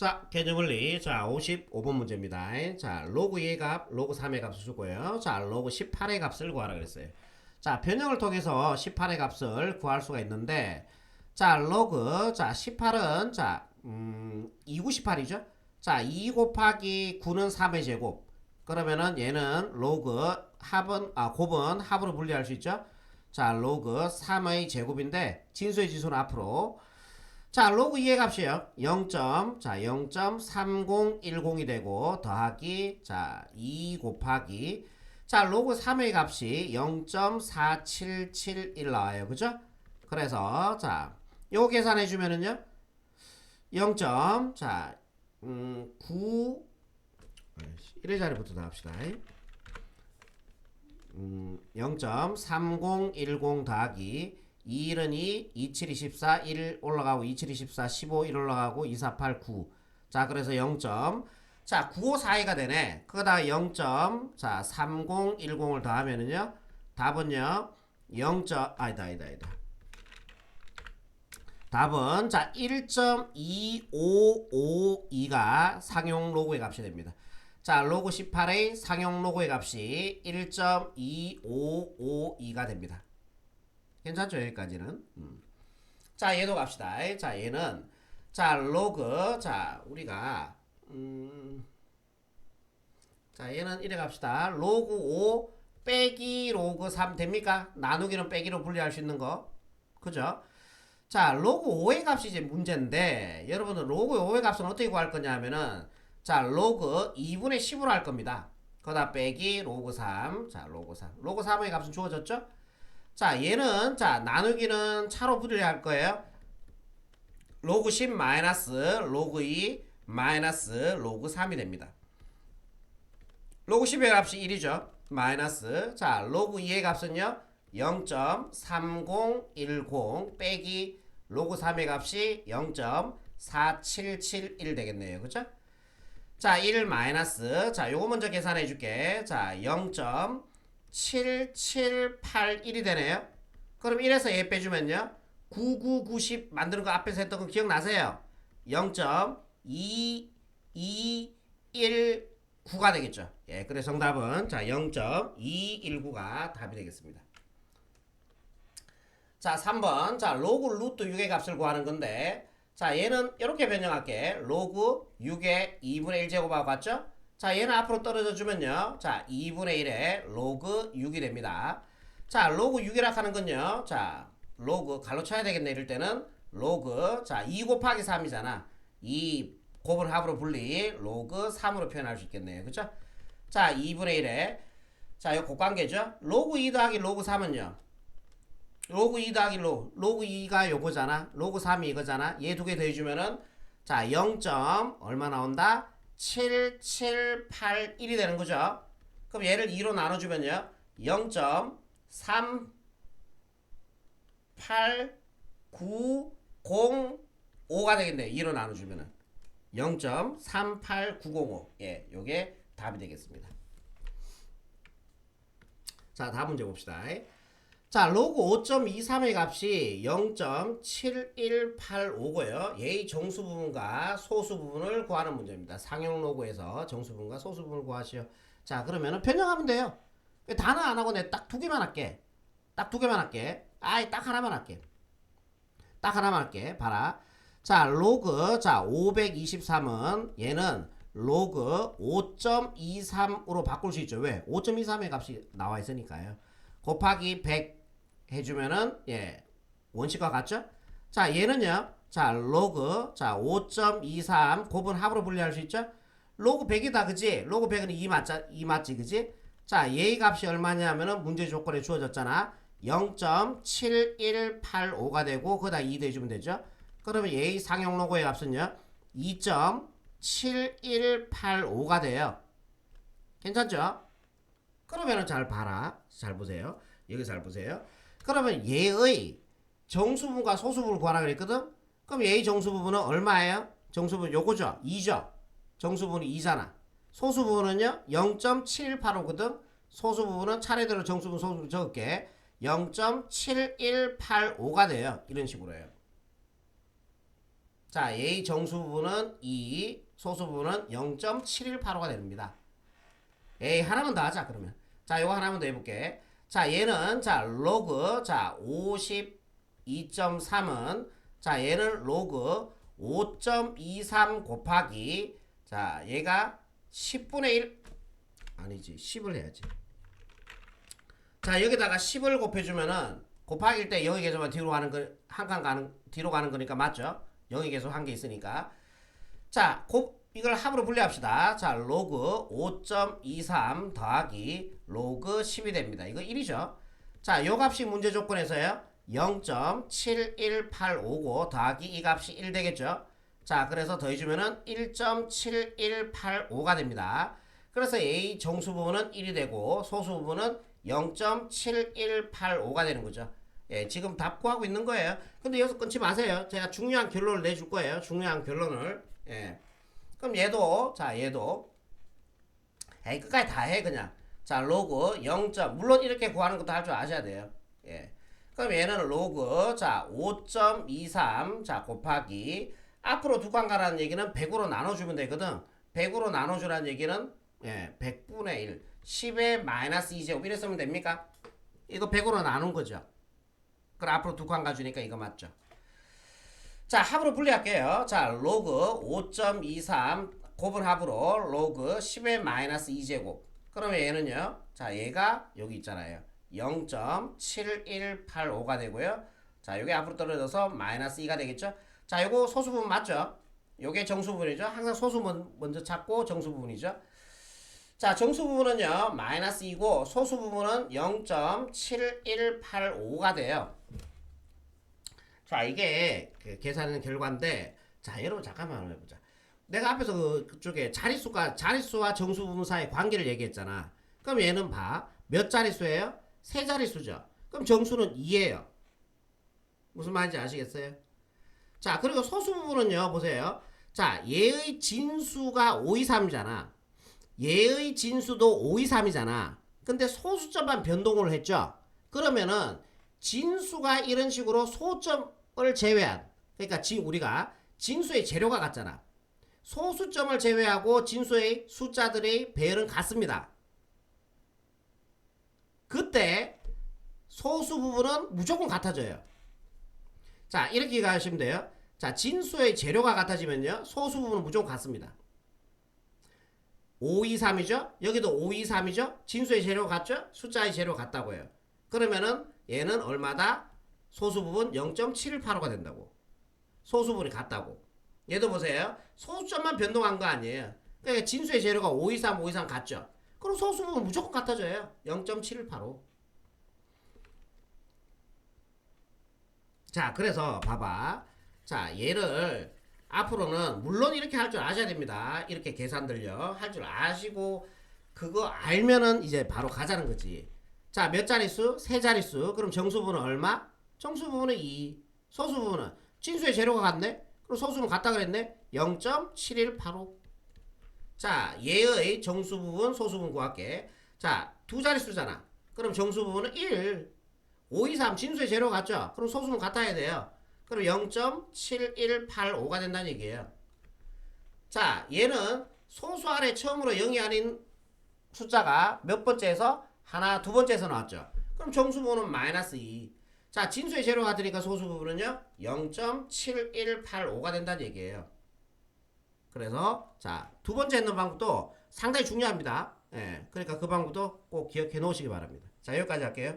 자, 개념원리. 자, 55번 문제입니다. 자, 로그 2의 값, 로그 3의 값을 주고요. 자, 로그 18의 값을 구하라 그랬어요. 자, 변형을 통해서 18의 값을 구할 수가 있는데, 자, 로그, 자, 18은, 자, 음, 2, 9, 18이죠? 자, 2 곱하기 9는 3의 제곱. 그러면은 얘는 로그 합은, 아, 곱은 합으로 분리할 수 있죠? 자, 로그 3의 제곱인데, 진수의 지수는 앞으로. 자, 로그 2의 값이요. 0. 자, 0.3010이 되고 더하기 자, 2 곱하기 자, 로그 3의 값이 0.4771 나와요. 그죠? 그래서 자, 요거 계산해 주면은요. 0. 자, 음, 9 1의 자리부터 나갑시다. 음, 0.3010 더하기 2일은 2, 27, 24, 1 올라가고 27, 24, 15, 1 올라가고 2, 4, 8, 9. 자, 그래서 0. 자, 9, 5, 4, 2가 되네. 그거다 0. 자, 30, 10을 더하면은요. 답은요. 0. 아니다, 아니다, 아니다. 답은 자 1.2552가 상용 로그의 값이 됩니다. 자 로그 18의 상용 로그의 값이 1.2552가 됩니다. 괜찮죠? 여기까지는. 음. 자 얘도 갑시다. 자 얘는 자 로그. 자 우리가 음, 자 얘는 이래 갑시다. 로그 5 빼기 로그 3 됩니까? 나누기는 빼기로 분리할 수 있는 거. 그죠? 자 로그 5의 값이 이제 문제인데 여러분은 로그 5의 값은 어떻게 구할 거냐 하면은 자 로그 2분의 10으로 할 겁니다. 거다 빼기 로그 3 자 로그 3 로그 3의 값은 주어졌죠 자, 얘는 자, 나누기는 차로 분리할 거예요. 로그 10 마이너스 로그 2 마이너스 로그 3이 됩니다. 로그 10의 값이 1이죠. 마이너스 자, 로그 2의 값은요. 0.3010 빼기 로그 3의 값이 0.4771 되겠네요. 그죠? 자, 1 마이너스 자, 요거 먼저 계산해 줄게. 자, 0. 7781이 되네요. 그럼 1에서 얘 빼주면요. 9990 만드는 거 앞에서 했던 거 기억나세요? 0.2219가 되겠죠. 예, 그래서 정답은 자 0.219가 답이 되겠습니다. 자 3번 자 로그 루트 6의 값을 구하는 건데 자 얘는 이렇게 변형할게 로그 6의 2분의 1제곱하고 같죠? 자, 얘는 앞으로 떨어져 주면요. 자, 2분의 1에 로그 6이 됩니다. 자, 로그 6이라 하는 건요. 자, 로그 갈로 쳐야 되겠네. 이럴 때는 로그 자, 2 곱하기 3이잖아. 2 곱을 합으로 분리 로그 3으로 표현할 수 있겠네요. 그쵸? 자, 2분의 1에 자, 이 곱관계죠. 로그 2 더하기 로그 3은요. 로그 2 더하기 로 로그 2가 요거잖아. 로그 3이 이거잖아. 얘 두 개 더해 주면은 자, 0. 얼마 나온다? 7781이 되는 거죠. 그럼 얘를 2로 나눠주면요. 0.38905가 되겠네요. 2로 나눠주면은. 0.38905. 예, 요게 답이 되겠습니다. 자, 다음 문제 봅시다. 자, 로그 5.23의 값이 0.7185고요. 얘의 정수 부분과 소수 부분을 구하는 문제입니다. 상용 로그에서 정수 부분과 소수 부분을 구하시오. 자, 그러면은 변형하면 돼요. 단어 안 하고 내 딱 두 개만 할게. 딱 두 개만 할게. 아이, 딱 하나만 할게. 딱 하나만 할게. 봐라. 자, 로그, 자, 523은 얘는 로그 5.23으로 바꿀 수 있죠. 왜? 5.23의 값이 나와 있으니까요. 곱하기 100 해주면은 예 원칙과 같죠? 자 얘는요 자 로그 자5.23 곱은 합으로 분리할 수 있죠? 로그 100이다 그지? 로그 100은 2 맞자 2 맞지 그지? 자 얘의 값이 얼마냐면은 문제 조건에 주어졌잖아 0.7185가 되고 거기다 2 대주면 되죠? 그러면 얘의 상용 로그의 값은요 2.7185가 돼요 괜찮죠? 그러면은 잘 봐라 잘 보세요 여기 잘 보세요 그러면 얘의 정수분과 소수분을 구하라 그랬거든? 그럼 얘의 정수부분은 얼마예요? 정수분 요거죠? 2죠? 정수분이 2잖아. 소수부분은요? 0.7185거든? 소수부분은 차례대로 정수분, 소수분 적을게. 0.7185가 돼요. 이런 식으로 해요. 자, A 정수 부분은 2, 소수 부분은 0.7185가 됩니다. A 하나만 더 하자 그러면. 자, 요거 하나만 더 해볼게. 자, 얘는 자 로그 자 52.3은 자 얘는 로그 5.23 곱하기 자 얘가 10분의 1 아니지 10을 해야지. 자 여기다가 10을 곱해 주면은 곱하기일 때 여기 계속만 뒤로 가는 거 한 칸 가는 뒤로 가는 거니까 맞죠? 여기 계속 한 개 있으니까 자 곱, 이걸 합으로 분리합시다. 자 로그 5.23 더하기 로그 10이 됩니다. 이거 1이죠. 자 요 값이 문제 조건에서요 0.71855 더하기 이 값이 1 되겠죠. 자 그래서 더해주면은 1.7185가 됩니다. 그래서 A 정수 부분은 1이 되고 소수 부분은 0.7185가 되는 거죠. 예, 지금 답 구하고 있는 거예요. 근데 여기서 끊지 마세요. 제가 중요한 결론을 내줄 거예요. 중요한 결론을. 예. 그럼 얘도, 자, 얘도. 에이, 끝까지 다 해, 그냥. 자, 로그 0. 물론 이렇게 구하는 것도 할 줄 아셔야 돼요. 예. 그럼 얘는 로그, 자, 5.23, 자, 곱하기. 앞으로 두 칸 가라는 얘기는 100으로 나눠주면 되거든. 100으로 나눠주라는 얘기는, 예, 100분의 1. 10의 마이너스 2제곱. 이래 쓰면 됩니까? 이거 100으로 나눈 거죠. 그럼 앞으로 두 칸 가주니까 이거 맞죠? 자, 합으로 분리할게요. 자, 로그 5.23 곱은 합으로 로그 10의 마이너스 2제곱. 그러면 얘는요. 자, 얘가 여기 있잖아요. 0.7185가 되고요. 자, 요게 앞으로 떨어져서 마이너스 2가 되겠죠? 자, 요거 소수 부분 맞죠? 요게 정수 부분이죠. 항상 소수 먼- 먼저 찾고 정수 부분이죠. 자, 정수 부분은요. 마이너스 2고 소수 부분은 0.7185가 돼요. 자, 이게 그 계산하는 결과인데 자, 여러분 잠깐만 해보자. 내가 앞에서 그, 그쪽에 자릿수가 자릿수와 정수 부분 사이의 관계를 얘기했잖아. 그럼 얘는 봐. 몇 자릿수예요? 세 자릿수죠. 그럼 정수는 2예요. 무슨 말인지 아시겠어요? 자, 그리고 소수 부분은요. 보세요. 자, 얘의 진수가 5, 2, 3이잖아. 얘의 진수도 5, 2, 3이잖아. 근데 소수점만 변동을 했죠. 그러면은 진수가 이런 식으로 소점을 제외한 그러니까 지 우리가 진수의 재료가 같잖아. 소수점을 제외하고 진수의 숫자들의 배열은 같습니다. 그때 소수 부분은 무조건 같아져요. 자, 이렇게 가시면 돼요. 자, 진수의 재료가 같아지면요. 소수 부분은 무조건 같습니다. 5, 2, 3이죠? 여기도 5, 2, 3이죠? 진수의 재료 같죠? 숫자의 재료 같다고요. 그러면은 얘는 얼마다? 소수 부분 0.7185가 된다고. 소수 부분이 같다고. 얘도 보세요. 소수점만 변동한 거 아니에요. 그러니까 진수의 재료가 5, 2, 3, 5, 2, 3 같죠? 그럼 소수 부분 무조건 같아져요. 0.7185. 자, 그래서 봐봐. 자, 얘를 앞으로는 물론 이렇게 할 줄 아셔야 됩니다. 이렇게 계산들요. 할 줄 아시고 그거 알면은 이제 바로 가자는 거지. 자, 몇 자릿수? 세 자릿수. 그럼 정수 부분은 얼마? 정수 부분은 2. 소수 부분은 진수의 재료가 같네. 그럼 소수는 같다 그랬네. 0.7185. 자, 얘의 정수 부분, 소수 부분 구할게. 자, 두 자릿수잖아. 그럼 정수 부분은 1. 5, 2, 3 진수의 재료 같죠? 그럼 소수는 같아야 돼요. 그럼 0.7185가 된다는 얘기예요. 자, 얘는 소수 아래 처음으로 0이 아닌 숫자가 몇 번째에서 하나, 두 번째에서 나왔죠. 그럼 정수 부분은 마이너스 2. 자, 진수의 재료 같으니까 소수 부분은요, 0.7185가 된다는 얘기예요. 그래서, 자, 두 번째 했는 방법도 상당히 중요합니다. 예, 그러니까 그 방법도 꼭 기억해 놓으시기 바랍니다. 자, 여기까지 할게요.